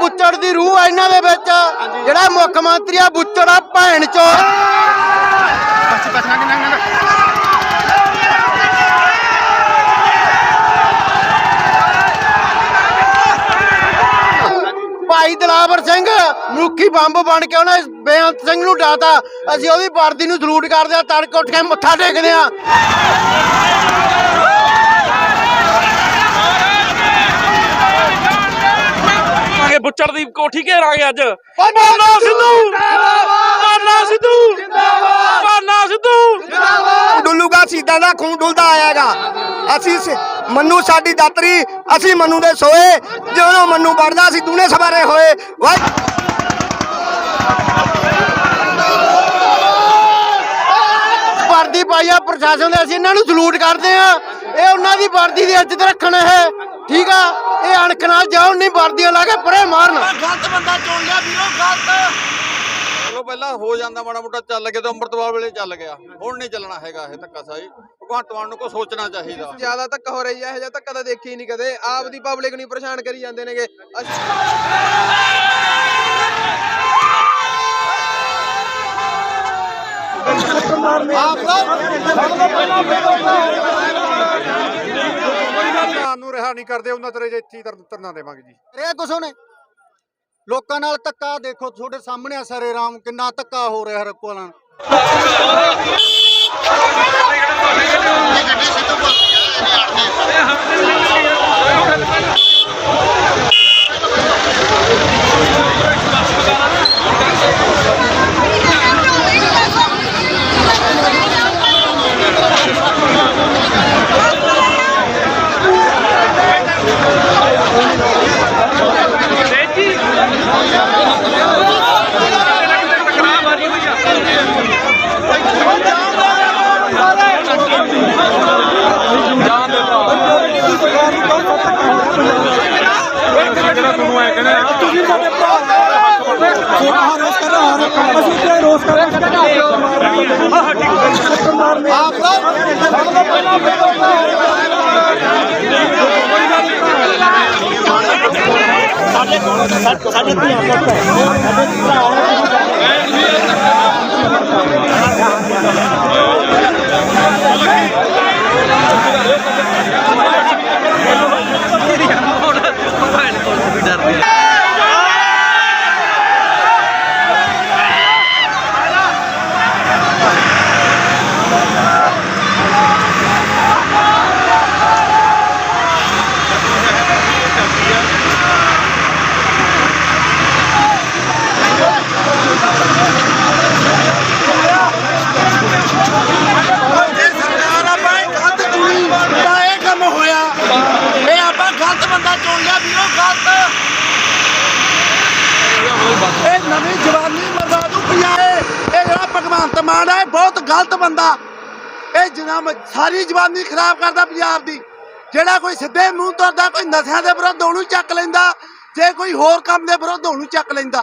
ਬੁੱਚੜ ਦੀ ਰੂਹ ਆ ਇਹਨਾਂ ਦੇ ਵਿੱਚ। ਜਿਹੜਾ ਮੁੱਖ ਮੰਤਰੀ ਆ ਬੁੱਚੜ ਆ ਭੈਣ ਚੋ ਭਾਈ ਦਲਾਵਰ ਸਿੰਘ ਮਨੁੱਖੀ ਬੰਬ ਬਣ ਕੇ ਉਹਨੇ ਬੇਅੰਤ ਸਿੰਘ ਨੂੰ ਡਾਤਾ। ਅਸੀਂ ਉਹਦੀ ਵਰਦੀ ਨੂੰ ਸਲੂਟ ਕਰਦੇ ਆ ਤੜਕੇ ਉੱਠ ਕੇ ਮੱਥਾ ਟੇਕਦੇ ਆ। ਬੁੱਚੜ ਦੀ ਕੋਠੀ ਘੇਰਾਂਗੇ ਅੱਜ। ਪਾਨਾ ਸਿੱਧੂ! ਪਾਨਾ ਸਿੱਧੂ! ਪਾਨਾ ਸਿੱਧੂ! ਡੁੱਲੂਗਾ ਸੀਦਾਂ ਦਾ ਖੂਨ ਡੁੱਲਦਾ ਆਇਆਗਾ। ਅਸੀਂ ਮੰਨੂ ਸਾਡੀ ਦਾਤਰੀ ਅਸੀਂ ਮੰਨੂ ਦੇ ਸੋਏ। ਜਦੋਂ ਮੰਨੂ ਵੜਦਾ ਸੀ ਦੂਨੇ ਸਵਾਰੇ ਹੋਏ। ਵਾਹਿ ਵਰਦੀ ਪਾਈ ਆ ਪ੍ਰਸ਼ਾਸਨ ਦੇ ਅਸੀਂ ਇਹਨਾਂ ਨੂੰ ਸਲੂਟ ਕਰਦੇ ਆ। ਇਹ ਉਹਨਾਂ ਦੀ ਵਰਦੀ ਦੀ ਇੱਜ਼ਤ ਰੱਖਣ ਇਹ। ਠੀਕ ਆ? ਇਹ ਅਣਖ ਨਾਲ ਜਾਉਣ ਨਹੀਂ ਵਰਦੀਆਂ ਲਾ ਕੇ ਪਰੇ ਮਾਰਨ। ਗਲਤ ਬੰਦਾ ਚੁਣ ਲਿਆ ਵੀਰੋ ਗਲਤ। ਚਲੋ ਪਹਿਲਾਂ ਹੋ ਜਾਂਦਾ ਮਾੜਾ ਮੋਟਾ ਚੱਲ ਗਿਆ ਤੇ ਅੰਮ੍ਰਿਤਪਾਲ ਵੇਲੇ ਚੱਲ ਗਿਆ। ਹੁਣ ਨਹੀਂ ਚੱਲਣਾ ਹੈਗਾ ਇਹ ਧੱਕਾ ਸਾਈ। ਭਗਵੰਤ ਮਾਨ ਨੂੰ ਕੋ ਸੋਚਣਾ ਚਾਹੀਦਾ। ਜ਼ਿਆਦਾ ਧੱਕਾ ਹੋ ਰਹੀ ਹੈ ਇਹ ਜਿਹਾ ਧੱਕਾ ਤਾਂ ਦੇਖੀ ਨਹੀਂ ਕਦੇ। ਆਪ ਦੀ ਪਬਲਿਕ ਨੂੰ ਪਰੇਸ਼ਾਨ ਕਰੀ ਜਾਂਦੇ ਨੇਗੇ। ਅਸੀਂ- ਨੂੰ ਰਿਹਾ ਨਹੀਂ ਕਰਦੇ, ਉਹਨਾਂ ਤੇਰੇ ਇੱਥੇ ਧਰਨਾ ਦੇਵਾਂਗੇ ਜੀ। ਇਹ ਕੁਛ ਨੇ ਲੋਕਾਂ ਨਾਲ ਧੱਕਾ ਦੇਖੋ, ਤੁਹਾਡੇ ਸਾਹਮਣੇ ਆ ਸਰੇ ਰਾਮ, ਕਿੰਨਾ ਧੱਕਾ ਹੋ ਰਿਹਾ ਰੱਕੋ ਨਾਲ। ਤੁਸੀਂ ਸਾਡੇ ਭਰਾ ਛੋਟਾ ਰੋਸ ਕਰ ਰਹਾ ਅਸੀਂ ਤੇ ਰੋਸ ਕਰ ਰਹੇ ਹਾਂ ਸਾਡੇ ਸਾਡੇ ਤੇ ਆਪਣਾ ਸਾਡੇ ਭਰਾ ਜਵਾਨੀ ਖਰਾਬ ਕਰਦਾ ਪੰਜਾਬ ਦੀ। ਜਿਹੜਾ ਕੋਈ ਸਿੱਧੇ ਮੂੰਹ ਤੁਰਦਾ ਕੋਈ ਨਸ਼ਿਆਂ ਦੇ ਵਿਰੁੱਧ ਉਹਨੂੰ ਚੱਕ ਲੈਂਦਾ, ਜੇ ਕੋਈ ਹੋਰ ਕੰਮ ਦੇ ਵਿਰੁੱਧ ਉਹਨੂੰ ਚੱਕ ਲੈਂਦਾ।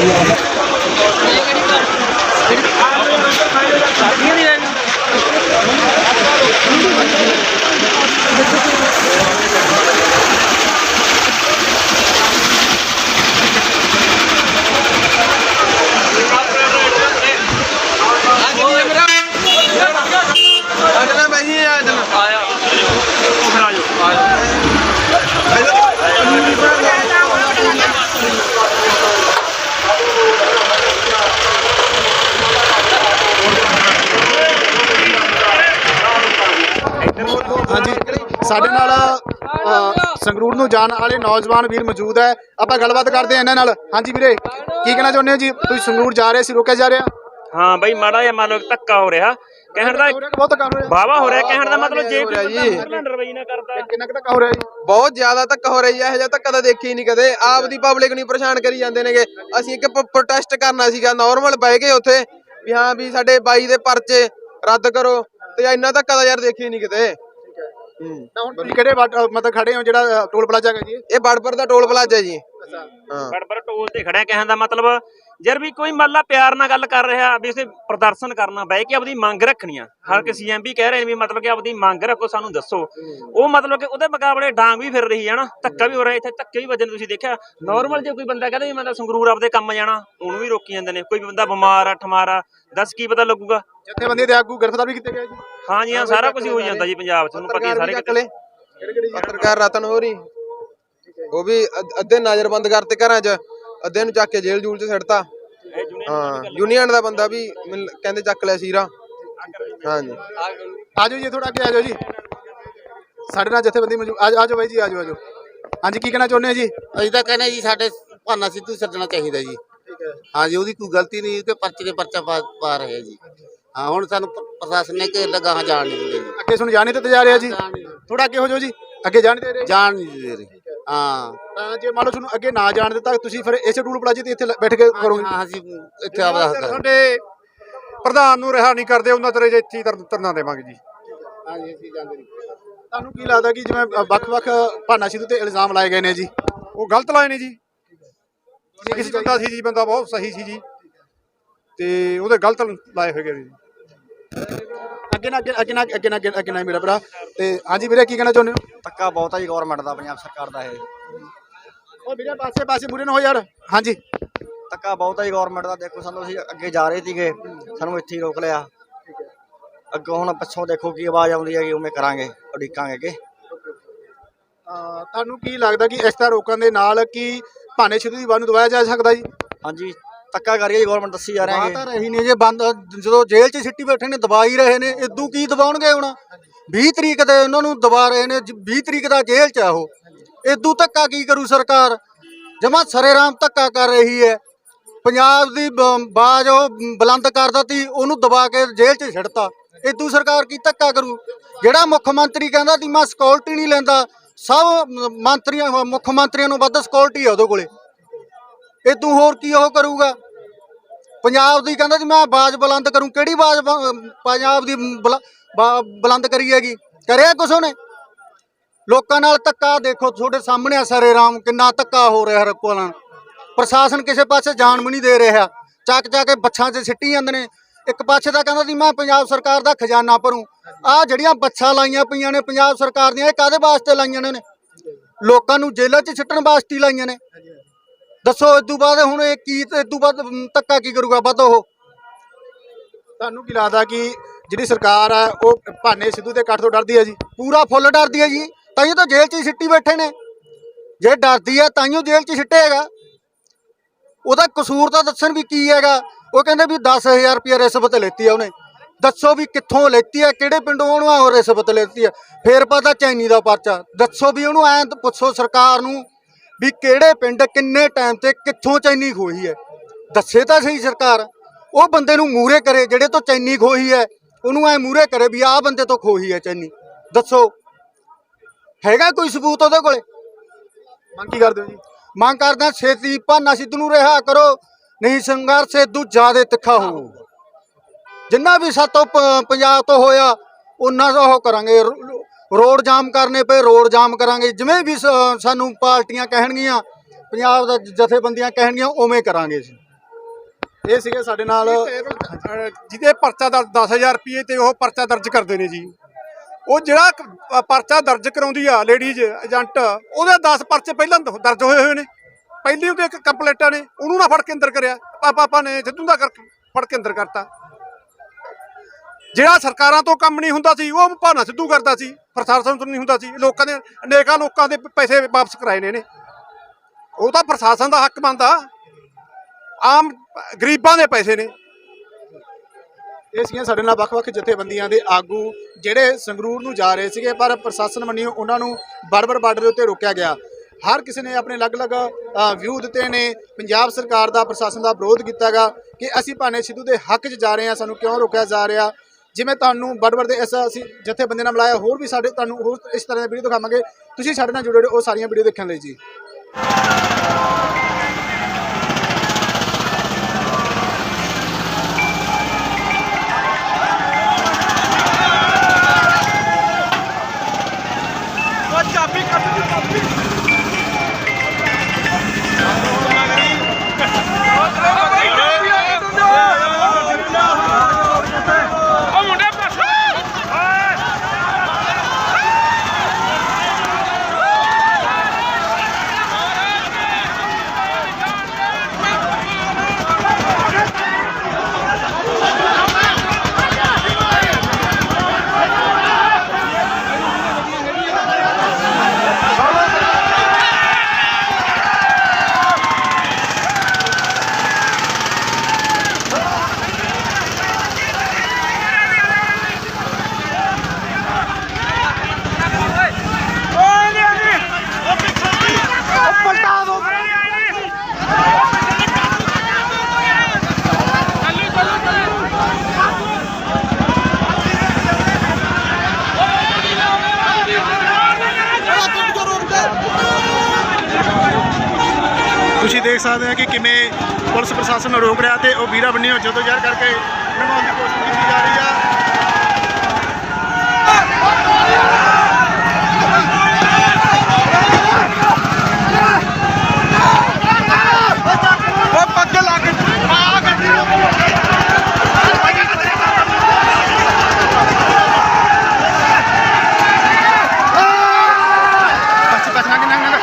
Thank you. ਸਾਡੇ ਨਾਲ ਅ, ਸੰਗਰੂਰ ਨੂੰ ਜਾਣ ਵਾਲੇ ਨੌਜਵਾਨ ਵੀਰ ਮੌਜੂਦ ਹੈ। ਆਪਾਂ ਗੱਲਬਾਤ ਕਰਦੇ ਹਾਂ ਇਹਨਾਂ ਨਾਲ। ਹਾਂਜੀ ਵੀਰੇ ਕੀ ਕਹਿਣਾ ਚਾਹੁੰਦੇ ਹੋ ਜੀ? ਤੁਸੀਂ ਸੰਗਰੂਰ ਜਾ ਰਹੇ ਸੀ ਰੋਕਿਆ ਜਾ ਰਿਹਾ? ਹਾਂ ਬਈ ਮਾੜਾ ਜਿਹਾ ਮੰਨ ਲਓ ਧੱਕਾ ਹੋ ਰਿਹਾ। ਕਹਿਣ ਦਾ ਬਹੁਤ ਧੱਕਾ ਹੋ ਰਿਹਾ। ਵਾਵਾ ਹੋ ਰਿਹਾ। ਕਹਿਣ ਦਾ ਮਤਲਬ ਜੇ ਹੋ ਰਿਹਾ ਕੋਈ ਜੀ। ਬੰਦਾ ਰਵਈ ਨਾ ਕਰਦਾ। ਕਿੰਨਾ ਕੁ ਧੱਕਾ ਹੋ ਰਿਹਾ ਜੀ? ਬਹੁਤ ਜ਼ਿਆਦਾ ਧੱਕਾ ਹੋ ਰਹੀ ਹੈ ਇਹੋ ਜਿਹਾ ਧੱਕਾ ਤਾਂ ਦੇਖੀ ਨਹੀਂ ਕਦੇ। ਆਪ ਦੀ ਪਬਲਿਕ ਨੂੰ ਹੀ ਪਰੇਸ਼ਾਨ ਕਰੀ ਜਾਂਦੇ ਨੇਗੇ। ਅਸੀਂ ਇੱਕ ਪ੍ਰੋਟੈਸਟ ਕਰਨਾ ਸੀਗਾ। ਨਾਰਮਲ ਬਹਿ ਗਏ ਉੱਥੇ। ਵੀ ਹਾਂ ਵੀ ਸਾਡੇ ਬਾਈ ਦੇ ਪਰਚੇ ਰੱਦ ਕਰੋ। ਤੇ ਇੰਨਾ ਧੱਕਾ ਤਾਂ ਯਾਰ ਦੇਖੀ ਨਹੀਂ ਕਿਤੇ ਤਾਂ ਹੁਣ ਤੁਸੀਂ ਕਿਹੜੇ ਵਾਟ- ਅ, ਮਤਲਬ ਖੜੇ ਹੋ ਜਿਹੜਾ ਅ, ਟੋਲ ਪਲਾਜ਼ਾ ਹੈਗਾ ਜੀ? ਇਹ ਬੜਪਰ ਦਾ ਟੋਲ ਪਲਾਜ਼ਾ ਜੀ। ਹਾਂ। ਬੜਬੜ ਟੋਲ ਤੇ ਖੜਿਆ ਕਹਿਣ ਦਾ ਮਤਲਬ ਯਾਰ ਵੀ ਕੋਈ ਮੱਲਾ ਪਿਆਰ ਨਾਲ ਗੱਲ ਕਰ ਰਿਹਾ ਵੀ ਇਸੇ ਪ੍ਰਦਰਸ਼ਨ ਕਰਨਾ ਬਹਿ ਕੇ ਆਪਦੀ ਮੰਗ ਰੱਖਣੀ ਆ ਹਰ ਕਿਸੇ ਐਮਪੀ ਕਹਿ ਰਹੇ ਨੇ ਵੀ ਮਤਲਬ ਕਿ ਆਪਦੀ ਮੰਗ ਰੱਖੋ ਸਾਨੂੰ ਦੱਸੋ। ਉਹ ਮਤਲਬ ਕਿ ਉਹਦੇ ਮੁਕਾਬਲੇ ਡਾਂਗ ਵੀ ਫਿਰ ਰਹੀ ਹੈ ਨਾ ਧੱਕਾ ਵੀ ਹੋ ਰਿਹਾ ਇੱਥੇ ਧੱਕੇ ਵੀ ਵੱਜਣ ਤੁਸੀਂ ਦੇਖਿਆ। ਨਾਰਮਲ ਜੇ ਕੋਈ ਬੰਦਾ ਕਹਿੰਦਾ ਵੀ ਮੈਂ ਤਾਂ ਸੰਗਰੂਰ ਆਪਦੇ ਕੰਮ ਜਾਣਾ ਉਹਨੂੰ ਵੀ ਰੋਕੀ ਜਾਂਦੇ ਨੇ। ਕੋਈ ਬੰਦਾ ਬਿਮਾਰ ਆ ਠਮਾਰ ਆ ਦੱਸ ਕੀ ਪਤਾ ਲੱਗੂਗਾ। ਜਥੇਬੰਦੀ ਦੇ ਆਗੂ ਗ੍ਰਿਫਤਾਰ ਵੀ ਕੀਤੇ ਗਏ ਜੀ। ਹਾਂ ਜੀ ਹਾਂ ਸਾਰਾ ਕੁਝ ਹੋ ਜਾਂਦਾ ਜੀ ਪੰਜਾਬ 'ਚ ਤੁਹਾਨੂੰ ਪਤਾ ਹੀ ਸਾਰੇ ਲੈ। ਪੱਤਰਕਾਰ ਰਤਨ ਹੋ ਰਹੀ ਉਹ ਵੀ ਅੱਧ- ਅੱਧੇ ਨਜ਼ਰਬੰਦ ਕਰਤੇ ਘਰਾਂ 'ਚ ਅੱਧੇ ਨੂੰ ਚੱਕ ਕੇ ਜੇਲ੍ਹ ਜੂਲ 'ਚ ਸਿੱਟਤਾ। ਹਾਂ ਯੂਨੀਅਨ ਦਾ ਬੰਦਾ ਵੀ ਮੈਨੂੰ ਕਹਿੰਦੇ ਚੱਕ ਲਿਆ ਸੀਰਾ। ਹਾਂਜੀ। ਆ ਜਾਓ ਜੀ ਥੋੜਾ ਅੱਗੇ ਆ ਜਾਓ ਜੀ। ਸਾਡੇ ਨਾਲ ਜਥੇਬੰਦੀ ਮੌਜੂਦ ਆ ਆ ਜਾਓ ਬਾਈ ਜੀ ਆ ਜਾਓ ਆ ਜਾਓ। ਹਾਂਜੀ ਕੀ ਕਹਿਣਾ ਚਾਹੁੰਦੇ ਹੋ ਜੀ? ਅਸੀਂ ਤਾਂ ਕਹਿੰਦੇ ਜੀ ਸਾਡੇ ਭਾਨਾ ਸਿੱਧੂ ਛੱਡਣਾ ਚਾਹੀਦਾ ਜੀ। ਹਾਂਜੀ ਉਹਦੀ ਕੋਈ ਗਲਤੀ ਨਹੀਂ ਤੇ ਪਰਚੇ ਦੇ ਪਰਚਾ ਪਾ ਪਾ ਰਹੇ ਆ ਜੀ। ਹਾਂ ਹੁਣ ਸਾਨੂੰ ਪ- ਪ੍ਰਸ਼ਾਸਨ ਨੇ ਜਾਣ ਨਹੀਂ ਦਿੰਦੇ ਜੀ। ਅੱਗੇ ਸੁਣ ਜਾਣੇ ਤੇ ਜਾ ਰਿਹਾ ਜੀ? ਥੋੜਾ ਅੱਗੇ ਹੋ ਜਾਓ ਜੀ। ਅੱਗੇ ਜਾਣ ਦੇ ਰਹੇ? ਜਾਣ ਨਹੀਂ ਦੇ ਰਹੇ। ਹਾਂ। ਤਾਂ ਜੇ ਮੰਨ ਲਓ ਤੁਹਾਨੂੰ ਅੱਗੇ ਨਾ ਜਾਣ ਦਿੱਤਾ ਤੁਸੀਂ ਫਿਰ ਇਸੇ ਟੂਲ ਪਲਾਜ਼ੇ ਤੇ ਇੱਥੇ ਲ- ਬੈਠ ਕੇ ਕਰੋਗੇ। ਹਾਂ ਅਸੀਂ ਇੱਥੇ ਆਪਦਾ ਹੱਕ ਹੈ। ਸਾਡੇ ਪ੍ਰਧਾਨ ਨੂੰ ਰਿਹਾ ਨਹੀਂ ਕਰਦੇ ਉਹਨਾਂ ਤੇਰੇ ਇੱਥੇ ਤਰਨਾ ਦੇਵਾਂਗੇ ਜੀ। ਹਾਂਜੀ ਅਸੀਂ ਜਾਂਦੇ ਨਹੀਂ। ਤੁਹਾਨੂੰ ਕੀ ਲੱਗਦਾ ਕਿ ਜਿਵੇਂ ਅ, ਵੱਖ-ਵੱਖ ਭਾਨਾ ਸਿੱਧੂ ਤੇ ਇਲਜ਼ਾਮ ਲਾਏ ਗਏ ਨੇ ਜੀ? ਉਹ ਗਲਤ ਲਾਏ ਨੇ ਜੀ? ਕਿਸੇ ਬੰਦਾ ਸੀ ਜੀ ਬੰਦਾ ਬਹੁਤ ਸਹੀ ਸੀ ਜੀ। ਤੇ ਉਹਦੇ ਗਲਤ ਲਾਏ ਹੋਏ ਨੇ ਜੀ। ਅੱਗੇ ਨਾ ਅੱਗੇ ਅੱਗੇ ਨਾ ਅੱਗੇ ਨਾ ਅੱਗੇ ਅੱਗੇ ਨਾ ਮੇਰਾ ਭਰਾ। ਤੇ ਹਾਂਜੀ ਵੀਰੇ ਕੀ ਕਹਿਣਾ ਚਾਹੁੰਦੇ ਹੋ? ਧੱਕਾ ਬਹੁਤ ਆ ਜੀ ਗਵਰਨਮੈਂਟ ਦਾ ਪੰਜਾਬ ਸਰਕਾਰ ਦਾ ਇਹ। ਉਹ ਵੀਰੇ ਪਾਸੇ ਪਾਸੇ ਮੂਰੇ ਨਾ ਹੋ ਯਾਰ। ਹਾਂਜੀ। ਧੱਕਾ ਬਹੁਤ ਆ ਜੀ ਗਵਰਨਮੈਂਟ ਦਾ। ਦੇਖੋ ਸਾਨੂੰ ਅਸੀਂ ਅੱਗੇ ਜਾ ਰਹੇ ਸੀਗੇ ਸਾਨੂੰ ਇੱਥੇ ਹੀ ਰੋਕ ਲਿਆ। ਅੱਗੋਂ ਹੁਣ ਪਿੱਛੋਂ ਦੇਖੋ ਕੀ ਆਵਾਜ਼ ਆਉਂਦੀ ਹੈਗੀ ਉਵੇਂ ਕਰਾਂਗੇ ਉਡੀਕਾਂਗੇ ਅੱਗੇ। ਅ, ਤੁਹਾਨੂੰ ਕੀ ਲੱਗਦਾ ਕਿ ਇਸ ਤਰ੍ਹਾਂ ਰੋਕਣ ਦੇ ਨਾਲ ਕੀ ਭਾਨੇ ਸਿੱਧੂ ਦੀ ਵਾਰ ਨੂੰ ਦਬਾਇਆ ਜਾ ਸਕਦਾ ਜੀ? ਹਾਂਜੀ ਧੱਕਾ ਕਰ ਰਹੀ ਹੈ ਗਵਰਨਮੈਂਟ ਦੱਸੀ ਜਾ ਰਹੇ ਬਾਤ ਹੈਗੇ। ਤਾਂ ਰਹੀ ਨਹੀਂ ਜੇ ਬੰਦ ਜਦੋਂ ਜੇਲ੍ਹ 'ਚ ਸਿੱਟੀ ਬੈਠੇ ਨੇ ਦਬਾ ਹੀ ਰਹੇ ਨੇ ਇਦੋਂ ਕੀ ਦਬਾਉਣਗੇ ਹੁਣ? 20 ਤਰੀਕ ਦੇ ਉਹਨਾਂ ਨੂੰ ਦਬਾ ਰਹੇ ਨੇ ਜ- 20 ਤਰੀਕ ਦਾ ਜੇਲ੍ਹ 'ਚ ਆ ਉਹ। ਇਦੋਂ ਧੱਕਾ ਕੀ ਕਰੂ ਸਰਕਾਰ? ਜਮਾ ਸਰੇਰਾਮ ਧੱਕਾ ਕਰ ਰਹੀ ਹੈ। ਪੰਜਾਬ ਦੀ ਬਾਜ਼ ਉਹ ਬੁਲੰਦ ਕਰਦਾ ਤੀ ਉਹਨੂੰ ਦਬਾ ਕੇ ਜੇਲ੍ਹ 'ਚ ਛੱਡਤਾ। ਇਦੋਂ ਸਰਕਾਰ ਕੀ ਧੱਕਾ ਕਰੂ? ਜਿਹੜਾ ਮੁੱਖ ਮੰਤਰੀ ਕਹਿੰਦਾ ਤੀ ਮੈਂ ਸਿਕਿਉਰਿਟੀ ਨਹੀਂ ਲੈਂਦਾ ਸਭ ਮੰਤਰੀਆਂ ਮੁੱਖ ਮੰਤਰੀਆਂ ਨੂੰ ਵੱਧ ਸਿਕਿਉਰਿਟੀ ਆ ਉਹਦੇ ਕੋਲੇ। ਇਹ ਤੂੰ ਹੋਰ ਕੀ ਉਹ ਕਰੂਗਾ? ਪੰਜਾਬ ਦੀ ਕਹਿੰਦਾ ਜੀ ਮੈਂ ਆਵਾਜ਼ ਬੁਲੰਦ ਕਰੂੰ। ਕਿਹੜੀ ਆਵਾਜ਼ ਪੰਜਾਬ ਦੀ ਬੁਲ- ਬੁਲੰਦ ਕਰੀ ਹੈਗੀ? ਕਰਿਆ ਕੁਛ ਉਹਨੇ? ਲੋਕਾਂ ਨਾਲ ਧੱਕਾ ਦੇਖੋ, ਤੁਹਾਡੇ ਸਾਹਮਣੇ ਆ ਸਾਰੇ ਰਾਮ, ਕਿੰਨਾ ਧੱਕਾ ਹੋ ਰਿਹਾ ਹਰ ਕੋਲ ਪ੍ਰਸ਼ਾਸਨ ਕਿਸੇ ਪਾਸੇ ਜਾਣ ਵੀ ਨਹੀਂ ਦੇ ਰਿਹਾ। ਚੱਕ ਚੱਕ ਕੇ ਬੱਛਾਂ 'ਚ ਸਿੱਟੀ ਜਾਂਦੇ ਨੇ। ਇੱਕ ਪਾਸੇ ਤਾਂ ਕਹਿੰਦਾ ਸੀ ਮੈਂ ਪੰਜਾਬ ਸਰਕਾਰ ਦਾ ਖਜ਼ਾਨਾ ਭਰੂ। ਆ ਜਿਹੜੀਆਂ ਬੱਛਾਂ ਲਾਈਆਂ ਪਈਆਂ ਨੇ ਪੰਜਾਬ ਸਰਕਾਰ ਦੀਆਂ, ਇਹ ਕਾਦੇ ਵਾਸਤੇ ਲਾਈਆਂ ਨੇ ਲੋਕਾਂ ਨੂੰ ਜੇਲ੍ਹਾਂ 'ਚ ਸਿੱਟਣ ਵਾਸਤੇ ਲਾਈਆਂ ਨੇ। ਦੱਸੋ ਇਸ ਤੋਂ ਬਾਅਦ ਹੁਣ ਇਹ ਕੀ ਇਸ ਤੋਂ ਬਾਅਦ ਧੱਕਾ ਕੀ ਕਰੂਗਾ ਵੱਧ ਉਹ? ਤੁਹਾਨੂੰ ਕੀ ਲੱਗਦਾ ਕਿ ਜਿਹੜੀ ਸਰਕਾਰ ਹੈ ਉਹ ਭਾਨੇ ਸਿੱਧੂ ਤੇ ਕੱਟ ਤੋਂ ਡਰਦੀ ਹੈ ਜੀ? ਪੂਰਾ ਫੁੱਲ ਡਰਦੀ ਹੈ ਜੀ। ਤਾਈਓ ਤਾਂ ਜੇਲ੍ਹ 'ਚ ਹੀ ਸਿੱਟੀ ਬੈਠੇ ਨੇ। ਜੇ ਡਰਦੀ ਹੈ ਤਾਈਓ ਜੇਲ੍ਹ 'ਚ ਸਿੱਟੇਗਾ ਉਹਦਾ ਕਸੂਰ ਤਾਂ ਦੱਸਣ ਵੀ ਕੀ ਹੈਗਾ। ਉਹ ਕਹਿੰਦੇ ਵੀ 10000 ਰੁਪਏ ਰਿਸ਼ਵਤ ਲੈਤੀ ਆ ਉਹਨੇ। ਦੱਸੋ ਵੀ ਕਿੱਥੋਂ ਲੈਤੀ ਆ ਕਿਹੜੇ ਪਿੰਡੋਂ ਉਹਨੂੰ ਉਹ ਰਿਸ਼ਵਤ ਲੈਤੀ ਆ। ਫੇਰ ਪਤਾ ਚੈਨੀ ਦਾ ਪਰਚਾ। ਦੱਸੋ ਵੀ ਉਹਨੂੰ ਐਂ ਤਾਂ ਪੁੱਛੋ ਸਰਕਾਰ ਨੂੰ। ਵੀ ਕਿਹੜੇ ਪਿੰਡ ਕਿੰਨੇ ਟਾਈਮ ਤੇ ਕਿੱਥੋਂ ਚੈਨੀ ਖੋਈ ਹੈ? ਦੱਸੇ ਤਾਂ ਸਹੀ ਸਰਕਾਰ। ਉਹ ਬੰਦੇ ਨੂੰ ਮੂਰੇ ਕਰੇ, ਜਿਹੜੇ ਤੋਂ ਚੈਨੀ ਖੋਈ ਹੈ, ਉਹਨੂੰ ਐ ਮੂਰੇ ਕਰੇ ਵੀ ਆਹ ਬੰਦੇ ਤੋਂ ਖੋਈ ਹੈ ਚੈਨੀ। ਦੱਸੋ, ਹੈਗਾ ਕੋਈ ਸਬੂਤ ਉਹਦੇ ਕੋਲੇ? ਮੰਗ ਕੀ ਕਰਦੇ ਹੋ ਜੀ? ਮੰਗ ਕਰਦਾ ਛੇਤੀ ਭਾਨਾ ਸਿੱਧੂ ਨੂੰ ਰਿਹਾ ਕਰੋ, ਨਹੀਂ ਸੰਘਰਸ਼ ਇਦੋਂ ਜ਼ਿਆਦਾ ਤਿੱਖਾ ਹੋਊ। ਜਿੰਨਾ ਵੀ ਸਾਤੋਂ ਪੰਜਾਬ ਤੋਂ ਹੋਇਆ, ਉਹਨਾਂ ਦਾ ਉਹ ਕਰਾਂਗੇ। ਰੋਡ ਜਾਮ ਕਰਨੇ ਪਏ, ਰੋਡ ਜਾਮ ਕਰਾਂਗੇ। ਜਿਵੇਂ ਵੀ ਸਾਨੂੰ ਪਾਰਟੀਆਂ ਕਹਿਣਗੀਆਂ, ਪੰਜਾਬ ਦਾ ਜਥੇਬੰਦੀਆਂ ਕਹਿਣਗੀਆਂ, ਉਵੇਂ ਕਰਾਂਗੇ ਅਸੀਂ। ਇਹ ਸੀਗੇ ਸਾਡੇ ਨਾਲ ਜਿਹਦੇ ਪਰਚਾ ਦਰ 10000 ਰੁਪਏ ਤੇ ਉਹ ਪਰਚਾ ਦਰਜ ਕਰਦੇ ਨੇ ਜੀ। ਉਹ ਜਿਹੜਾ ਪਰਚਾ ਦਰਜ ਕਰਾਉਂਦੀ ਆ ਲੇਡੀਜ਼ ਏਜੰਟ, ਉਹਦੇ 10 ਪਰਚੇ ਪਹਿਲਾਂ ਦਰਜ ਹੋਏ ਹੋਏ ਨੇ। ਪਹਿਲੀ ਉਹਦੇ ਇੱਕ ਕੰਪਲੇਟਾਂ ਨੇ, ਉਹਨੂੰ ਨਾ ਫੜ ਕੇ ਅੰਦਰ ਕਰਿਆ। ਪਾਪਾ ਨੇ ਸਿੱਧੂ ਦਾ ਕਰ ਫੜ ਕੇ ਅੰਦਰ ਕਰਤਾ। ਜਿਹੜਾ ਸਰਕਾਰਾਂ ਤੋਂ ਕੰਮ ਨਹੀਂ ਹੁੰਦਾ ਸੀ, ਉਹ ਭਾਨਾ ਸਿੱਧੂ ਕਰਦਾ ਸੀ ਪ੍ਰਸ਼ਾਸਨ ਤੋਂ ਨਹੀਂ ਹੁੰਦਾ ਸੀ। ਲੋਕਾਂ ਦੇ, ਅਨੇਕਾਂ ਲੋਕਾਂ ਦੇ ਪੈਸੇ ਵਾਪਸ ਕਰਾਏ ਨੇ ਇਹਨੇ। ਉਹ ਤਾਂ ਪ੍ਰਸ਼ਾਸਨ ਦਾ ਹੱਕ ਬਣਦਾ। ਆਮ ਗਰੀਬਾਂ ਦੇ ਪੈਸੇ ਨੇ। ਇਹ ਸੀਗੀਆਂ ਸਾਡੇ ਨਾਲ ਵੱਖ-ਵੱਖ ਜਥੇਬੰਦੀਆਂ ਦੇ ਆਗੂ, ਜਿਹੜੇ ਸੰਗਰੂਰ ਨੂੰ ਜਾ ਰਹੇ ਸੀਗੇ, ਪਰ ਪ੍ਰਸ਼ਾਸਨ ਮੰਨਿਓ ਉਹਨਾਂ ਨੂੰ ਬਾਰਬਰ ਬਾਰਡਰ ਦੇ ਉੱਤੇ ਰੋਕਿਆ ਗਿਆ। ਹਰ ਕਿਸੇ ਨੇ ਆਪਣੇ ਅਲੱਗ-ਅਲੱਗ ਵਿਊ ਦਿੱਤੇ ਨੇ। ਪੰਜਾਬ ਸਰਕਾਰ ਦਾ, ਪ੍ਰਸ਼ਾਸਨ ਦਾ ਵਿਰੋਧ ਕੀਤਾਗਾ ਕਿ ਅਸੀਂ ਭਾਨੇ ਸਿੱਧੂ ਦੇ ਹੱਕ 'ਚ ਜਾ ਰਹੇ ਹਾਂ, ਸਾਨੂੰ ਕਿਉਂ ਰੋਕਿਆ ਜਾ ਰਿਹਾ? ਜਿਵੇਂ ਤੁਹਾਨੂੰ ਬੜਬੜ ਦੇ ਇਸ ਅਸੀਂ ਜਥੇਬੰਦੀ ਨਾਲ ਮਿਲਾਇਆ, ਹੋਰ ਵੀ ਸਾਡੇ ਤੁਹਾਨੂੰ ਹੋਰ ਇਸ ਤਰ੍ਹਾਂ ਦੀ ਵੀਡੀਓ ਦਿਖਾਵਾਂਗੇ। ਤੁਸੀਂ ਸਾਡੇ ਨਾਲ ਜੁੜੇ ਰਹੋ, ਉਹ ਸਾਰੀਆਂ ਵੀਡੀਓ ਦੇਖਣ ਲਈ ਜੀ। ਰੋਕ ਰਿਹਾ ਤੇ ਵੀਰਾ ਬੰਨਿਓ ਜਦੋਂ ਯਾਰ ਕਰਕੇ। ਲੰਘਾਉਣ ਦੀ ਕੋਸ਼ਿਸ਼ ਕੀਤੀ ਜਾ ਰਹੀ ਆ ਪਛ ਪਛ ਲੰਘ ਲੰਘ ਲੰਘ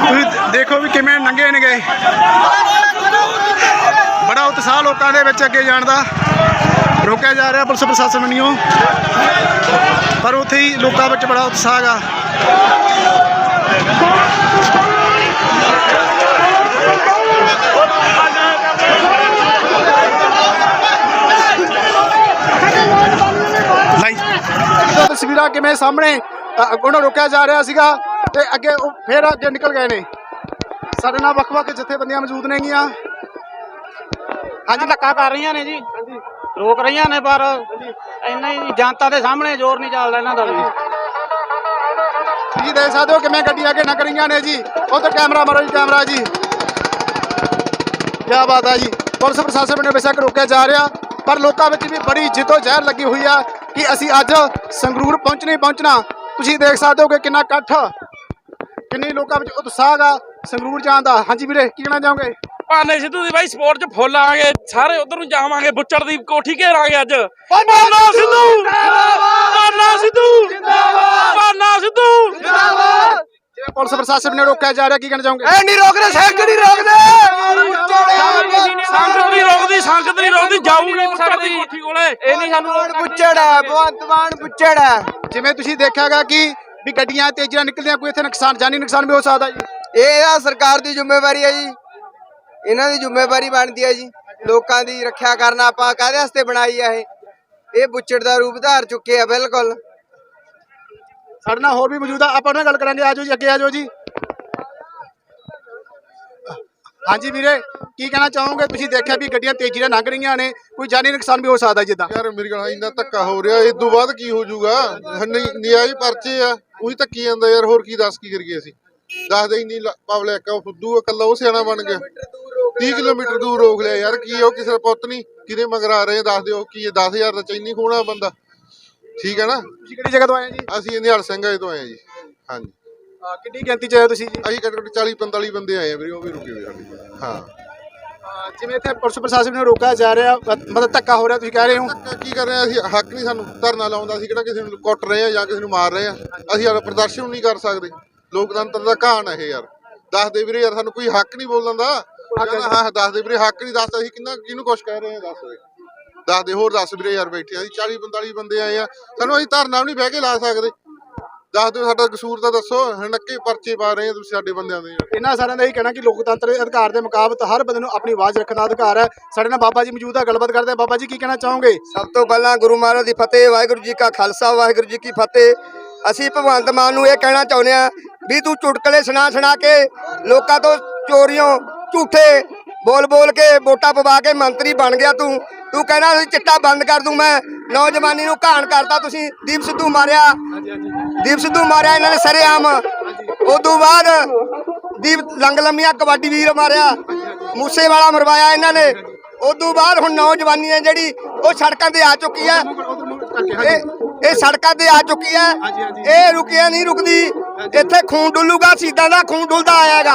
ਤੁਸੀਂ ਦੇਖੋ ਵੀ ਕਿਵੇਂ ਗਏ ਬੜਾ ਉਤਸ਼ਾਹ ਲੋਕਾਂ ਦੇ ਵਿੱਚ ਅੱਗੇ ਜਾਣ ਦਾ। ਰੋਕਿਆ ਜਾ ਰਿਹਾ ਪੁਲਿਸ ਪ੍ਰਸ਼ਾਸਨ ਵੱਲੋਂ। ਪਰ ਉੱਥੇ ਹੀ ਲੋਕਾਂ ਵਿੱਚ ਬੜਾ ਉਤਸ਼ਾਹ ਹੈਗਾ। ਤਸਵੀਰਾਂ ਕਿਵੇਂ ਸਾਹਮਣੇ ਅ, ਅੱਗੋਂ ਨੂੰ ਰੋਕਿਆ ਜਾ ਰਿਹਾ ਸੀਗਾ ਤੇ ਅੱਗੇ ਉਹ ਫੇਰ ਅੱਗੇ ਨਿਕਲ ਗਏ ਨੇ। ਸਾਡੇ ਨਾਲ ਵੱਖ-ਵੱਖ ਜਥੇਬੰਦੀਆਂ ਮੌਜੂਦ ਨੇਗੀਆਂ। ਹਾਂਜੀ ਧੱਕਾ ਕਰ ਰਹੀਆਂ ਨੇ ਜੀ। ਰੋਕ ਰਹੀਆਂ ਨੇ ਪਰ ਇੰਨਾ ਹੀ ਜਨਤਾ ਦੇ ਸਾਹਮਣੇ ਜ਼ੋਰ ਨਹੀਂ ਚੱਲਦਾ ਇਹਨਾਂ ਦਾ ਵੀ। ਤੁਸੀਂ ਦੇਖ ਸਕਦੇ ਹੋ ਕਿਵੇਂ ਗੱਡੀਆਂ ਅੱਗੇ ਰਹੀਆਂ ਨੇ ਜੀ। ਉਧਰ ਕੈਮਰਾ ਮਾਰੋ ਜੀ ਕੈਮਰਾ ਜੀ। ਕੀ ਬਾਤ ਹੈ ਜੀ। ਪੁਲਿਸ ਪ੍ਰਸ਼ਾਸਨ ਨੇ ਬੇਸ਼ੱਕ ਰੋਕਿਆ ਜਾ ਰਿਹਾ ਪਰ ਲੋਕਾਂ ਵਿੱਚ ਵੀ ਬੜੀ ਜਿੱਦੋ ਜ਼ਹਿਰ ਲੱਗੀ ਹੋਈ ਆ ਕਿ ਅਸੀਂ ਅੱਜ ਸੰਗਰੂਰ ਪਹੁੰਚਣਾ ਪਹੁੰਚਣਾ। ਤੁਸੀਂ ਦੇਖ ਸਕਦੇ ਹੋ ਕਿ ਕਿੰਨਾ ਇਕੱਠ ਕਿੰਨੇ ਲੋਕਾਂ ਵਿੱਚ ਉਤਸ਼ਾਹ ਗਾ ਸੰਗਰੂਰ ਜਾਣ ਦਾ। ਹਾਂਜੀ ਵੀਰੇ ਕੀ ਕਹਿਣਾ ਚਾਹੋਗੇ? ਭਾਨੇ ਸਿੱਧੂ ਦੀ ਬਾਈ ਸਪੋਰਟ 'ਚ ਫੁੱਲ ਆਵਾਂਗੇ ਸਾਰੇ ਉਧਰ ਨੂੰ ਜਾਵਾਂਗੇ ਬੁੱਚੜ ਦੀ ਕੋਠੀ ਘੇਰਾਂਗੇ ਅੱਜ। ਭਾਨਾ ਸਿੱਧੂ! ਜਿਵੇਂ ਪੁਲਿਸ ਪ੍ਰਸ਼ਾਸਨ ਨੇ ਰੋਕਿਆ ਜਾ ਰਿਹਾ ਕੀ ਕਹਿਣਾ ਚਾਹੋਗੇ? ਐ ਨਹੀਂ ਰੋਕਦੇ ਸੈਂਕ ਨਹੀਂ ਰੋਕਦੇ! ਸੰਗਤ ਨਹੀਂ ਰੋਕਦੀ ਸੰਗਤ ਨਹੀਂ ਰੋਕਦੀ ਜਾਊਗੀ ਬੁੱਚੜ ਦੀ ਕੋਠੀ ਕੋਲੇ। ਇਹ ਨਹੀਂ ਸਾਨੂੰ ਪੁੱਛੜ ਹੈ ਪੁੱਛੜ ਹੈ। ਜਿਵੇਂ ਤੁਸੀਂ ਦੇਖਿਆਗਾ ਕਿ ਵੀ ਗੱਡੀਆਂ ਤੇਜ਼ੀ ਨਾਲ ਨਿਕਲਦੀਆਂ ਕੋਈ ਇੱਥੇ ਨੁਕਸਾਨ ਜਾਨੀ ਨੁਕਸਾਨ ਵੀ ਹੋ ਸਕਦਾ ਜੀ। ਇਹ ਆ ਸਰਕਾਰ ਦੀ ਜ਼ਿੰਮੇਵਾਰੀ ਹੈ ਜੀ। ਇਹਨਾਂ ਦੀ ਜ਼ਿੰਮੇਵਾਰੀ ਬਣਦੀ ਹੈ ਜੀ। ਲੋਕਾਂ ਦੀ ਰੱਖਿਆ ਕਰਨਾ ਆਪਾਂ ਕਾਹਦੇ ਵਾਸਤੇ ਬਣਾਈ ਆ ਇਹ? ਇਹ ਬੁੱਚੜ ਦਾ ਰੂਪ ਧਾਰ ਚੁੱਕੇ ਆ ਬਿਲਕੁਲ। ਸਾਡੇ ਨਾਲ ਹੋਰ ਵੀ ਮੌਜੂਦ ਆ। ਆਪਾਂ ਉਹਨਾਂ ਨਾਲ ਗੱਲ ਕਰਾਂਗੇ। ਆਜੋ ਜੀ ਅੱਗੇ ਆਜੋ ਜੀ। ਹਾਂਜੀ ਵੀਰੇ ਕੀ ਕਹਿਣਾ ਚਾਹੋਗੇ? ਤੁਸੀਂ ਦੇਖਿਆ ਵੀ ਗੱਡੀਆਂ ਤੇਜ਼ੀ ਨਾਲ ਲੰਘ ਰਹੀਆਂ ਨੇ। ਕੋਈ ਜਾਨੀ ਨੁਕਸਾਨ ਵੀ ਹੋ ਸਕਦਾ ਜਿੱਦਾਂ। ਯਾਰ ਮੇਰੀ ਗੱਲ ਇੰਨਾ ਧੱਕਾ ਹੋ ਰਿਹਾ। ਇਸ ਤੋਂ ਬਾਅਦ ਕੀ ਹੋ ਜਾਊਗਾ? ਨਿਆਈ ਪਰਚੇ ਆ। ਉਹੀ ਧੱਕੀ ਜਾਂਦਾ ਯਾਰ। ਹੋਰ ਕੀ ਦੱਸ ਕੀ ਕਰੀਏ ਅਸੀਂ? ਦੱਸਦੇ ਇੰਨੀ ਪਬਲਿਕ ਆ ਉਹ ਫੁੱਦੂ ਆ ਕੱਲਾ ਉਹ ਸਿਆਣਾ ਬਣ ਗਿਆ। 30 ਕਿਲੋਮੀਟਰ ਦੂਰ ਰੋਕ ਲਿਆ ਯਾਰ ਕੀ ਉਹ ਕਿਸੇ ਦਾ ਪੁੱਤ ਨਹੀਂ ਕਿਹਦੇ ਮਗਰ ਆ ਰਹੇ ਦੱਸ ਦਿਓ ਕੀ ਇਹ 10000 ਦਾ ਚੈਨੀ ਖੋਣਾ ਬੰਦਾ। ਠੀਕ ਹੈ ਨਾ? ਤੁਸੀਂ ਕਿਹੜੀ ਜਗ੍ਹਾ ਤੋਂ ਆਏ ਜੀ? ਅਸੀਂ ਨਿਹਾਲ ਸਿੰਘਾਂ ਤੋਂ ਆਏ ਆ ਜੀ। ਹਾਂਜੀ। ਕਿੰਨੀ ਗਿਣਤੀ ਚ ਆਏ ਹੋ ਤੁਸੀਂ ਜੀ? ਅਸੀਂ ਘੱਟੋ ਘੱਟ 40 45 ਬੰਦੇ ਆਏ ਆ ਵੀਰੇ ਉਹ ਵੀ ਰੁਕੇ ਹੋਏ ਸਾਡੇ ਕੋਲ। ਹਾਂ। ਜਿਵੇਂ ਇੱਥੇ ਪੁਲਿਸ ਪ੍ਰਸ਼ਾਸਨ ਨੂੰ ਰੋਕਿਆ ਜਾ ਰਿਹਾ ਮਤਲਬ ਧੱਕਾ ਹੋ ਰਿਹਾ ਤੁਸੀਂ ਕਹਿ ਰਹੇ ਹੋ? ਕੀ ਕਰ ਰਹੇ ਆ? ਅਸੀਂ ਹੱਕ ਨਹੀਂ ਸਾਨੂੰ ਧਰਨਾ ਲਾਉਂਦਾ ਅਸੀਂ ਕਿਹੜਾ ਕਿਸੇ ਨੂੰ ਕੁੱਟ ਰਹੇ ਆ ਜਾਂ ਕਿਸੇ ਨੂੰ ਮਾਰ ਰਹੇ ਆ। ਅਸੀਂ ਆਪਣਾ ਪ੍ਰਦਰਸ਼ਨ ਨਹੀਂ ਕਰ ਸਕਦੇ। ਲੋਕਤੰਤਰ ਦਾ ਘਾਣ ਹੈ ਇਹ ਯਾਰ। ਦੱਸ ਦੇ ਵੀਰੇ ਯਾਰ ਸਾਨੂੰ ਕੋਈ ਹੱਕ ਨਹੀਂ ਬੋਲਣ ਦਾ। ਕਹਿੰਦਾ ਹਾਂ ਦੱਸ ਦੇ ਵੀਰੇ ਹੱਕ ਨਹੀਂ ਦੱਸ ਅਸੀਂ ਕਿੰਨਾ ਕਿਹਨੂੰ ਕੁਛ ਕਹਿ ਰਹੇ ਆ ਦੱਸ ਦੇ ਦੱਸ ਦੇ ਹੋਰ ਦੱਸ ਵੀਰੇ ਯਾਰ ਬੈਠੇ ਆ। ਅਸੀਂ 40 45 ਬੰਦੇ ਆਏ ਆ। ਸਾਨੂੰ ਅਸੀਂ ਧਰਨਾ ਵੀ ਨਹੀਂ ਬਹਿ ਕੇ ਲਾ ਸਕਦੇ। ਦੱਸ ਦਿਓ ਸਾਡਾ ਕਸੂਰ ਤਾਂ ਦੱਸੋ। ਹਣੱਕੇ ਪਰਚੇ ਪਾ ਰਹੇ ਆ ਤੁਸੀਂ ਸਾਡੇ ਬੰਦਿਆਂ ਦੇ। ਇਹਨਾਂ ਸਾਰਿਆਂ ਦਾ ਇਹ ਕਹਿਣਾ ਕਿ ਲੋਕਤੰਤਰ ਦੇ ਅਧਿਕਾਰ ਦੇ ਮੁਕਾਬਤ ਹਰ ਬੰਦੇ ਨੂੰ ਆਪਣੀ ਆਵਾਜ਼ ਰੱਖਣ ਦਾ ਅਧਿਕਾਰ ਹੈ। ਸਾਡੇ ਨਾਲ ਬਾਬਾ ਜੀ ਮੌਜੂਦ ਹੈ ਗੱਲਬਾਤ ਕਰਦੇ ਆ। ਬਾਬਾ ਜੀ ਕੀ ਕਹਿਣਾ ਚਾਹੋਗੇ? ਸਭ ਤੋਂ ਪਹਿਲਾਂ ਗੁਰੂ ਮਹਾਰਾਜ ਦੀ ਫਤਿਹ ਵਾਹਿਗੁਰੂ ਜੀ ਕਾ ਖਾਲਸਾ ਵਾਹਿਗੁਰੂ ਜੀ ਕੀ ਫਤਿਹ। ਅਸੀਂ ਭਗਵੰਤ ਮਾਨ ਨੂੰ ਇਹ ਕਹਿਣਾ ਚਾਹੁੰਦੇ ਆ ਵੀ ਤੂੰ ਚੁਟਕਲੇ ਸੁਣਾ ਸੁਣਾ ਕੇ ਲੋਕਾਂ ਤੋਂ ਚੋਰੀਆਂ ਝੂਠੇ ਬੋਲ ਬੋਲ ਕੇ ਵੋਟਾਂ ਪਵਾ ਕੇ ਮੰਤਰੀ ਬਣ ਗਿਆ ਤੂੰ। ਤੂੰ ਕਹਿਣਾ ਸੀ ਚਿੱਟਾ ਬੰਦ ਕਰ ਦੂੰ ਮੈਂ। ਨੌਜਵਾਨੀ ਨੂੰ ਘਾਣ ਕਰਤਾ ਤੁਸੀਂ। ਦੀਪ ਸਿੱਧੂ ਮਾਰਿਆ। ਦੀਪ ਸਿੱਧੂ ਮਾਰਿਆ ਇਹਨਾਂ ਨੇ ਸਰੇਆਮ। ਉਦੋਂ ਬਾਅਦ ਦੀਪ ਲੰਗ ਲੰਮੀਆਂ ਕਬੱਡੀ ਵੀਰ ਮਾਰਿਆ। ਮੂਸੇ ਵਾਲਾ ਮਰਵਾਇਆ ਇਹਨਾਂ ਨੇ। ਉਦੋਂ ਬਾਅਦ ਹੁਣ ਨੌਜਵਾਨੀ ਹੈ ਜਿਹੜੀ, ਉਹ ਸੜਕਾਂ ਤੇ ਆ ਚੁੱਕੀ ਹੈ। ਇਹ ਇਹ ਸੜਕਾਂ ਤੇ ਆ ਚੁੱਕੀ ਹੈ। ਇਹ ਰੁਕਿਆ ਨਹੀਂ ਰੁਕਦੀ। ਇੱਥੇ ਖੂਨ ਡੁੱਲੂਗਾ ਸੀਦਾਂ ਦਾ ਖੂਨ ਡੁੱਲਦਾ ਆਏਗਾ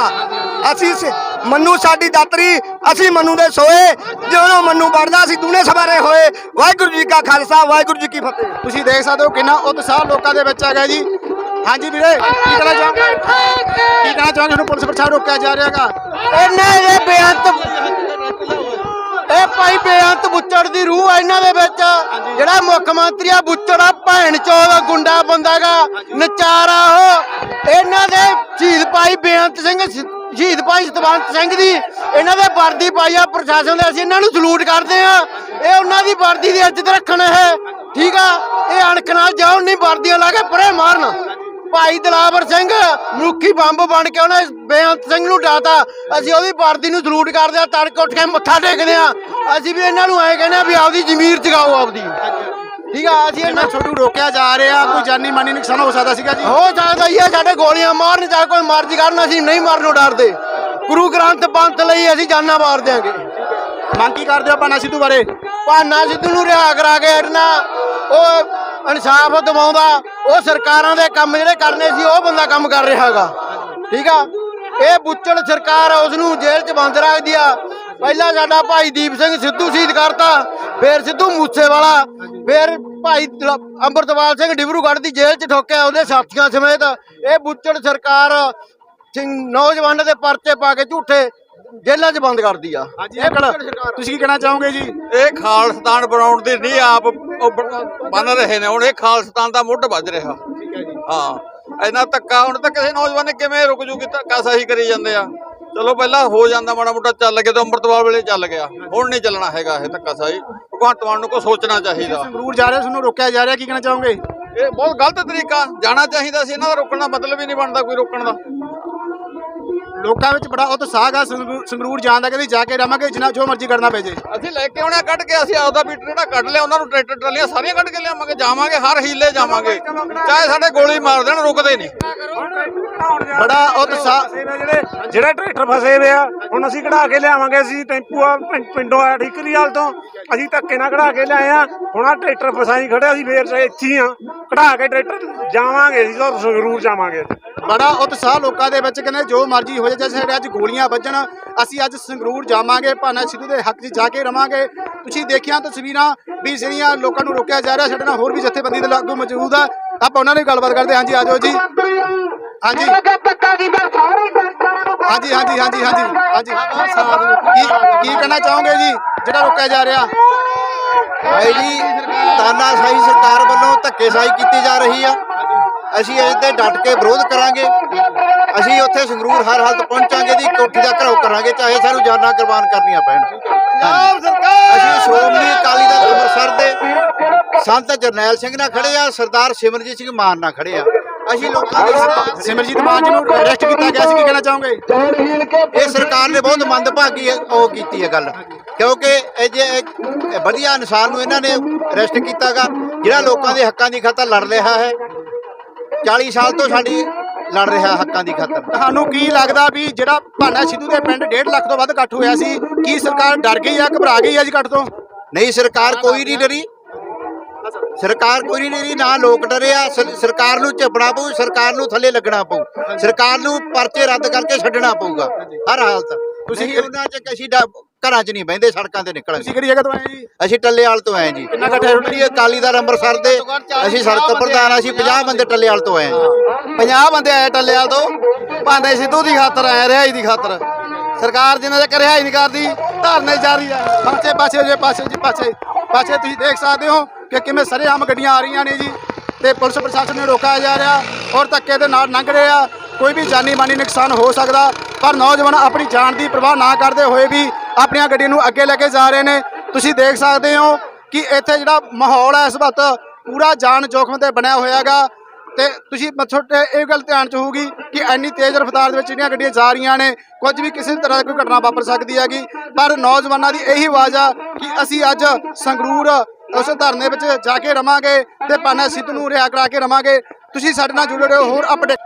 ਅਸੀਂ ਸ- ਮੰਨੂ ਸਾਡੀ ਦਾਤਰੀ ਅਸੀਂ ਮੰਨੂ ਦੇ ਸੋਏ। ਜਦੋਂ ਮੰਨੂ ਵੜਦਾ ਅਸੀਂ ਦੂਨੇ ਸਵਾਰੇ ਹੋਏ। ਵਾਹਿਗੁਰੂ ਜੀ ਕਾ ਖਾਲਸਾ ਵਾਹਿਗੁਰੂ ਜੀ ਕੀ ਫਤਿਹ। ਤੁਸੀਂ ਦੇਖ ਸਕਦੇ ਹੋ ਕਿੰਨਾ ਉਤਸ਼ਾਹ ਲੋਕਾਂ ਦੇ ਵਿੱਚ ਹੈਗਾ ਜੀ। ਹਾਂਜੀ ਵੀਰੇ ਕੀ ਕਹਿਣਾ ਚਾਹੋਗੇ? ਕੀ ਕਹਿਣਾ ਚਾਹੋਗੇ? ਤੁਹਾਨੂੰ ਪੁਲਿਸ ਪ੍ਰਸ਼ਾਸਨ ਰੋਕਿਆ ਜਾ ਰਿਹਾਗਾ। ਇਹਨਾਂ ਦੇ ਬੇਅੰਤ ਇਹ ਭਾਈ ਬੇਅੰਤ ਬੁੱਚੜ ਦੀ ਰੂਹ ਆ ਇਹਨਾਂ ਦੇ ਵਿੱਚ। ਜਿਹੜਾ ਮੁੱਖ ਮੰਤਰੀ ਆ ਬੁੱਚੜ ਆ ਭੈਣ ਚੋਦ ਗੁੰਡਾ ਬੰਦਾਗਾ ਨਚਾਰਾ ਉਹ। ਇਹਨਾਂ ਦੇ ਸ਼ਹੀਦ ਭਾਈ ਬੇਅੰਤ ਸਿੰਘ ਸ਼ਹੀਦ ਭਾਈ ਸਤਵੰਤ ਸਿੰਘ ਦੀ। ਇਹਨਾਂ ਦੇ ਵਰਦੀ ਪਾਈ ਆ ਪ੍ਰਸ਼ਾਸਨ ਦੇ ਅਸੀਂ ਇਹਨਾਂ ਨੂੰ ਸਲੂਟ ਕਰਦੇ ਆ। ਇਹ ਉਹਨਾਂ ਦੀ ਵਰਦੀ ਦੀ ਇੱਜ਼ਤ ਰੱਖਣ ਇਹ। ਠੀਕ ਆ? ਇਹ ਅਣਖ ਨਾਲ ਜਾਉਣ ਨਹੀਂ ਵਰਦੀਆਂ ਲਾ ਕੇ ਪਰੇ ਮਾਰਨ। ਭਾਈ ਦਲਾਵਰ ਸਿੰਘ ਮਨੁੱਖੀ ਬੰਬ ਬਣ ਕੇ ਉਹਨੇ ਬੇਅੰਤ ਸਿੰਘ ਨੂੰ ਡਾਤਾ। ਅਸੀਂ ਉਹਦੀ ਵਰਦੀ ਨੂੰ ਸਲੂਟ ਕਰਦੇ ਆ ਤੜਕ ਉੱਠ ਕੇ ਮੱਥਾ ਟੇਕਦੇ ਆ ਅਸੀਂ ਵੀ ਇਹਨਾਂ ਨੂੰ ਐ ਕਹਿੰਦੇ ਆ ਵੀ ਆਪਦੀ ਜ਼ਮੀਰ ਜਗਾਓ ਆਪਦੀ। ਠੀਕ ਆ ਅਸੀਂ ਇਹਨਾਂ ਛੋਟੂ ਰੋਕਿਆ ਜਾ ਰਿਹਾ ਕੋਈ ਜਾਨੀ ਮਾਨੀ ਨੁਕਸਾਨ ਹੋ ਸਕਦਾ ਸੀਗਾ ਜੀ? ਹੋ ਸਕਦਾ ਹੀ ਆ ਸਾਡੇ ਗੋਲੀਆਂ ਮਾਰਨ ਚਾਹੇ ਕੋਈ ਮਰਜ਼ੀ ਕਰਨ ਅਸੀਂ ਨਹੀਂ ਮਰਨੋਂ ਡਰਦੇ। ਗੁਰੂ ਗ੍ਰੰਥ ਪੰਥ ਲਈ ਅਸੀਂ ਜਾਨਾਂ ਮਾਰ ਦਿਆਂਗੇ। ਮੰਗ ਕੀ ਕਰਦੇ ਹੋ ਪਾਨਾ ਸਿੱਧੂ ਬਾਰੇ? ਭਾਨਾ ਸਿੱਧੂ ਨੂੰ ਰਿਹਾ ਕਰਾ ਕੇ ਹਟਣਾ। ਉਹ ਇਨਸਾਫ ਦਿਵਾਉਂਦਾ, ਉਹ ਸਰਕਾਰਾਂ ਦੇ ਕੰਮ ਜਿਹੜੇ ਕਰਨੇ ਸੀ, ਉਹ ਬੰਦਾ ਕੰਮ ਕਰ ਰਿਹਾ ਹੈਗਾ। ਠੀਕ ਆ? ਇਹ ਬੁੱਚੜ ਸਰਕਾਰ ਉਸ ਨੂੰ ਜੇਲ੍ਹ 'ਚ ਬੰਦ ਰੱਖਦੀ ਆ। ਪਹਿਲਾਂ ਸਾਡਾ ਭਾਈ ਦੀਪ ਸਿੰਘ ਸਿੱਧੂ ਸ਼ਹੀਦ ਕਰਤਾ, ਫੇਰ ਸਿੱਧੂ ਮੂਸੇਵਾਲਾ, ਫੇਰ ਭਾਈ ਅੰਮ੍ਰਿਤਪਾਲ ਸਿੰਘ ਡਿਬਰੂਗੜ੍ਹ ਦੀ ਜੇਲ੍ਹ 'ਚ ਠੋਕਿਆ ਉਹਦੇ ਸਾਥੀਆਂ ਸਮੇਤ। ਇਹ ਬੁੱਚੜ ਸਰਕਾਰ ਨੌਜਵਾਨਾਂ ਦੇ ਪਰਚੇ ਪਾ ਕੇ ਝੂਠੇ ਜੇਲ੍ਹਾਂ 'ਚ ਬੰਦ ਕਰਦੀ ਆ। ਹਾਂਜੀ ਅੰਕਲ ਤੁਸੀਂ ਕੀ ਕਹਿਣਾ ਚਾਹੋਗੇ ਜੀ? ਇਹ ਖਾਲਸਤਾਨ ਬਣਾਉਣ ਦੀ ਨਹੀਂ ਆਪ ਉਹ ਬਣ ਰਹੇ ਨੇ। ਹੁਣ ਇਹ ਖਾਲਸਤਾਨ ਦਾ ਮੁੱਢ ਵੱਜ ਰਿਹਾ। ਹਾਂ ਇੰਨਾ ਧੱਕਾ ਹੁਣ ਤਾਂ ਕਿਸੇ ਨੌਜਵਾਨ ਨੇ ਕਿਵੇਂ ਰੁਕ ਜੂਗੀ ਧੱਕਾ ਸਹੀ ਕਰੀ ਜਾਂਦੇ ਆ? ਚਲੋ ਪਹਿਲਾਂ ਹੋ ਜਾਂਦਾ ਮਾੜਾ ਮੋਟਾ ਚੱਲ ਗਿਆ ਤਾਂ ਅੰਮ੍ਰਿਤਪਾਲ ਵੇਲੇ ਚੱਲ ਗਿਆ। ਹੁਣ ਨਹੀਂ ਚੱਲਣਾ ਹੈਗਾ ਇਹ ਧੱਕਾ ਸਹੀ ਭਗਵੰਤ ਮਾਨ ਨੂੰ ਕੋ ਸੋਚਣਾ ਚਾਹੀਦਾ। ਸੰਗਰੂਰ ਜਾ ਰਹੇ ਤੁਹਾਨੂੰ ਰੋਕਿਆ ਜਾ ਰਿਹਾ ਕੀ ਕਹਿਣਾ ਚਾਹੋਗੇ? ਇਹ ਬਹੁਤ ਗਲਤ ਤਰੀਕਾ। ਜਾਣਾ ਚਾਹੀਦਾ ਸੀ ਇਹਨਾਂ ਦਾ ਰੋਕਣ ਦਾ ਮਤਲਬ ਹੀ ਨਹੀਂ ਬਣਦਾ ਕੋਈ ਰੋਕਣ ਦਾ। ਲੋਕਾਂ ਵਿੱਚ ਬੜਾ ਉਤਸ਼ਾਹ ਹੈ ਸੰਗਰੂਰ ਸੰਗਰੂਰ ਜਾਣ ਦਾ ਕਹਿੰਦੇ ਜਾ ਕੇ ਰਵਾਂਗੇ ਜਿੰਨਾ ਜੋ ਮਰਜ਼ੀ ਕਰਨਾ ਪੈ ਜੇ। ਅਸੀਂ ਲੈ ਕੇ ਆਉਣਾ ਕੱਢ ਕੇ ਅਸੀਂ ਆਪਦਾ ਵੀ ਜਿਹੜਾ ਕੱਢ ਲਿਆ ਉਹਨਾਂ ਨੂੰ ਟਰੈਕਟਰ ਟਰਾਲੀਆਂ ਸਾਰੀਆਂ ਕੱਢ ਕੇ ਲਿਆਵਾਂਗੇ ਜਾਵਾਂਗੇ ਹਰ ਹੀਲੇ ਜਾਵਾਂਗੇ। ਚਾਹੇ ਸਾਡੇ ਗੋਲੀ ਮਾਰ ਦੇਣ ਰੁਕਦੇ ਨਹੀਂ। ਬੜਾ ਉਤਸ਼ਾਹ ਜਿਹੜੇ ਜਿਹੜੇ ਟਰੈਕਟਰ ਫਸੇ ਹੋਏ ਆ ਹੁਣ ਅਸੀਂ ਕਢਾ ਕੇ ਲਿਆਵਾਂਗੇ ਅਸੀਂ ਟੈਂਪੂ ਆ ਪਿੰਡੋਂ ਆ ਠੀਕਰੀ ਵਾਲ ਤੋਂ। ਅਸੀਂ ਧੱਕੇ ਨਾਲ ਕਢਾ ਕੇ ਲਿਆਏ ਆ ਹੁਣ ਆ ਟਰੈਕਟਰ ਫਸਾਈ ਖੜੇ ਅਸੀਂ ਫੇਰ ਇੱਥੇ ਹੀ ਆ। ਕਢਾ ਕੇ ਟਰੈਕਟਰ ਜਾਵਾਂਗੇ ਅਸੀਂ ਤਾਂ ਸੰਗਰੂਰ ਜਾਵਾਂਗੇ ਬੜਾ ਉਤਸ਼ਾਹ ਲੋਕਾਂ ਦੇ ਵਿੱਚ ਕਹਿੰਦੇ ਜੋ ਮਰਜ਼ੀ ਹੋ ਜੇ ਸਾਡੇ ਅੱਜ ਗੋਲੀਆਂ ਵੱਜਣ। ਅਸੀਂ ਅੱਜ ਸੰਗਰੂਰ ਜਾਵਾਂਗੇ, ਭਾਨਾ ਸਿੱਧੂ ਦੇ ਹੱਕ 'ਚ ਜਾ ਕੇ ਰਵਾਂਗੇ। ਤੁਸੀਂ ਦੇਖਿਆ ਤਸਵੀਰਾਂ ਵੀ ਜਿਹੜੀਆਂ ਲੋਕਾਂ ਨੂੰ ਰੋਕਿਆ ਜਾ ਰਿਹਾ, ਸਾਡੇ ਨਾਲ ਹੋਰ ਵੀ ਜਥੇਬੰਦੀ ਦੇ ਲਾਗੂ ਮੌਜੂਦ ਆ। ਆਪਾਂ ਉਹਨਾਂ ਨਾਲ ਗੱਲਬਾਤ ਕਰਦੇ ਹਾਂ। ਹਾਂਜੀ ਆਜੋ ਜੀ। ਹਾਂਜੀ। ਹਾਂਜੀ ਹਾਂਜੀ ਹਾਂਜੀ ਹਾਂਜੀ। ਹਾਂਜੀ। ਕੀ ਕੀ ਕਹਿਣਾ ਚਾਹੋਗੇ ਜੀ? ਜਿਹੜਾ ਰੋਕਿਆ ਜਾ ਰਿਹਾ। ਭਾਈ ਜੀ ਤਾਨਾਸ਼ਾਹੀ ਸਰਕਾਰ ਵੱਲੋਂ ਧੱਕੇਸ਼ਾਹੀ ਕੀਤੀ ਜਾ ਰਹੀ ਆ। ਅਸੀਂ ਇਸ ਤੇ ਡਟ ਕੇ ਵਿਰੋਧ ਕਰਾਂਗੇ। ਅਸੀਂ ਉੱਥੇ ਸੰਗਰੂਰ ਹਰ ਹਾਲਤ ਪਹੁੰਚਾਂਗੇ ਦੀ ਕੋਠੀ ਦਾ ਘਰੋ ਕਰਾਂਗੇ ਚਾਹੇ ਸਾਨੂੰ ਜਾਨਾਂ ਕੁਰਬਾਨ ਕਰਨੀਆਂ ਪੈਣ। ਅਸੀਂ ਸ਼੍ਰੋਮਣੀ ਅਕਾਲੀ ਦਲ ਅੰਮ੍ਰਿਤਸਰ ਦੇ ਸੰਤ ਜਰਨੈਲ ਸਿੰਘ ਨਾਲ ਖੜੇ ਆ ਸਰਦਾਰ ਸਿਮਰਜੀਤ ਸਿੰਘ ਮਾਨ ਨਾਲ ਖੜੇ ਆ। ਅਸੀਂ ਲੋਕਾਂ ਦੇ ਸਿਮਰਜੀਤ ਮਾਨ ਜੀ ਨੂੰ ਅਰੈਸਟ ਕੀਤਾ ਗਿਆ ਸੀ ਕੀ ਕਹਿਣਾ ਚਾਹੋਗੇ? ਇਹ ਸਰਕਾਰ ਨੇ ਬਹੁਤ ਮੰਦਭਾਗੀ ਉਹ ਕੀਤੀ ਹੈ ਗੱਲ ਕਿਉਂਕਿ ਇਹ ਜੇ ਵਧੀਆ ਇਨਸਾਨ ਨੂੰ ਇਹਨਾਂ ਨੇ ਅਰੈਸਟ ਕੀਤਾਗਾ ਜਿਹੜਾ ਲੋਕਾਂ ਦੇ ਹੱਕਾਂ ਦੀ ਖਾਤਰ ਲੜ ਰਿਹਾ ਹੈ 40 ਸਾਲ ਤੋਂ ਸਾਡੀ ਲੜ ਰਿਹਾ ਹੱਕਾਂ ਦੀ ਖਾਤਰ। ਤੁਹਾਨੂੰ ਕੀ ਲੱਗਦਾ ਵੀ ਜਿਹੜਾ ਭਾਨਾ ਸਿੱਧੂ ਦੇ ਪਿੰਡ 1.5 ਲੱਖ ਤੋਂ ਵੱਧ ਇਕੱਠ ਹੋਇਆ ਸੀ ਕੀ ਸਰਕਾਰ ਡਰ ਗਈ ਆ ਘਬਰਾ ਗਈ ਆ ਜੀ ਇਕੱਠ ਤੋਂ? ਨਹੀਂ ਸਰਕਾਰ ਕੋਈ ਨਹੀਂ ਡਰੀ। ਸਰਕਾਰ ਕੋਈ ਨਹੀਂ ਡਰੀ ਨਾ ਲੋਕ ਡਰੇ ਆ। ਸਰ- ਸਰਕਾਰ ਨੂੰ ਝਪਣਾ ਪਊ ਸਰਕਾਰ ਨੂੰ ਥੱਲੇ ਲੱਗਣਾ ਪਊ। ਸਰਕਾਰ ਨੂੰ ਪਰਚੇ ਰੱਦ ਕਰਕੇ ਛੱਡਣਾ ਪਊਗਾ। ਹਰ ਹਾਲਤ। ਤੁਸੀਂ ਉਹਨਾਂ ਚ ਡਾ- ਘਰਾਂ 'ਚ ਨਹੀਂ ਬਹਿੰਦੇ ਸੜਕਾਂ ਤੇ ਨਿਕਲਾਂਗੇ ਤੁਸੀਂ ਕਿਹੜੀ ਜਗ੍ਹਾ ਤੋਂ ਆਏ ਜੀ? ਅਸੀਂ ਟੱਲੇਵਾਲ ਤੋਂ ਆਏ ਜੀ। ਕਿੰਨਾ ਇਕੱਠ ਹੈ ਜਿਹੜੀ ਅਕਾਲੀ ਦਲ ਅੰਮ੍ਰਿਤਸਰ ਦੇ ਅਸੀਂ ਸੜਕ ਪ੍ਰਧਾਨ ਅਸੀਂ 50 ਬੰਦੇ ਟੱਲੇਵਾਲ ਤੋਂ ਆਏ ਹਾਂ 50 ਬੰਦੇ ਆਏ ਟੱਲੇਵਾਲ ਤੋਂ ਭਾਂਡੇ ਸਿੱਧੂ ਦੀ ਖਾਤਰ ਆਏ ਰਿਹਾਈ ਦੀ ਖਾਤਰ। ਸਰਕਾਰ ਜਿੰਨਾ ਚਿਰ ਰਿਹਾਈ ਨਹੀਂ ਕਰਦੀ ਧਰਨੇ ਜਾਰੀ ਆ। ਪਾਸੇ ਪਾਸੇ ਜੇ ਪਾਸੇ ਜੀ ਪਾਸੇ। ਪਾਸੇ ਤੁਸੀਂ ਦੇਖ ਸਕਦੇ ਹੋ ਕਿ ਕਿਵੇਂ ਸਰੇਆਮ ਗੱਡੀਆਂ ਆ ਰਹੀਆਂ ਨੇ ਜੀ। ਤੇ ਪੁਲਿਸ ਪ੍ਰਸ਼ਾਸਨ ਨੂੰ ਰੋਕਿਆ ਜਾ ਰਿਹਾ ਔਰ ਧੱਕੇ ਦੇ ਨਾਲ ਲੰਘ ਰਹੇ ਆ। ਕੋਈ ਵੀ ਜਾਨੀ ਮਾਨੀ ਨੁਕਸਾਨ ਹੋ ਸਕਦਾ ਪਰ ਨੌਜਵਾਨ ਆਪਣੀ ਜਾਨ ਦੀ ਪਰਵਾਹ ਨਾ ਕਰਦੇ ਹੋਏ ਵੀ ਆਪਣੀਆਂ ਗੱਡੀਆਂ ਨੂੰ ਅੱਗੇ ਲੈ ਕੇ ਜਾ ਰਹੇ ਨੇ। ਤੁਸੀਂ ਦੇਖ ਸਕਦੇ ਹੋ ਕਿ ਇੱਥੇ ਜਿਹੜਾ ਮਾਹੌਲ ਹੈ ਇਸ ਵਕਤ ਪੂਰਾ ਜਾਨ ਜੋਖਮ ਤੇ ਬਣਿਆ ਹੋਇਆਗਾ ਤੇ ਤੁਸੀਂ ਛੋਟੇ ਇਹ ਗੱਲ ਧਿਆਨ ਚ ਹੋਊਗੀ ਕਿ ਇੰਨੀ ਤੇਜ਼ ਰਫ਼ਤਾਰ ਦੇ ਵਿੱਚ ਜਿਹੜੀਆਂ ਗੱਡੀਆਂ ਜਾ ਰਹੀਆਂ ਨੇ, ਕੁਝ ਵੀ ਕਿਸੇ ਤਰ੍ਹਾਂ ਦੀ ਕੋਈ ਘਟਨਾ ਵਾਪਰ ਸਕਦੀ ਹੈਗੀ। ਪਰ ਨੌਜਵਾਨਾਂ ਦੀ ਇਹੀ ਆਵਾਜ਼ ਆ ਕਿ ਅਸੀਂ ਅੱਜ ਸੰਗਰੂਰ, ਉਸ ਧਰਨੇ ਵਿੱਚ ਜਾ ਕੇ ਰਵਾਂਗੇ ਤੇ ਪਾਨਾ ਸਿੱਧੂ ਨੂੰ ਰਿਹਾ ਕਰਾ ਕੇ ਰਵਾਂਗੇ। ਤੁਸੀਂ ਸਾਡੇ ਨਾਲ ਜੁੜੇ ਰਹੋ, ਹੋਰ ਅਪਡੇਟ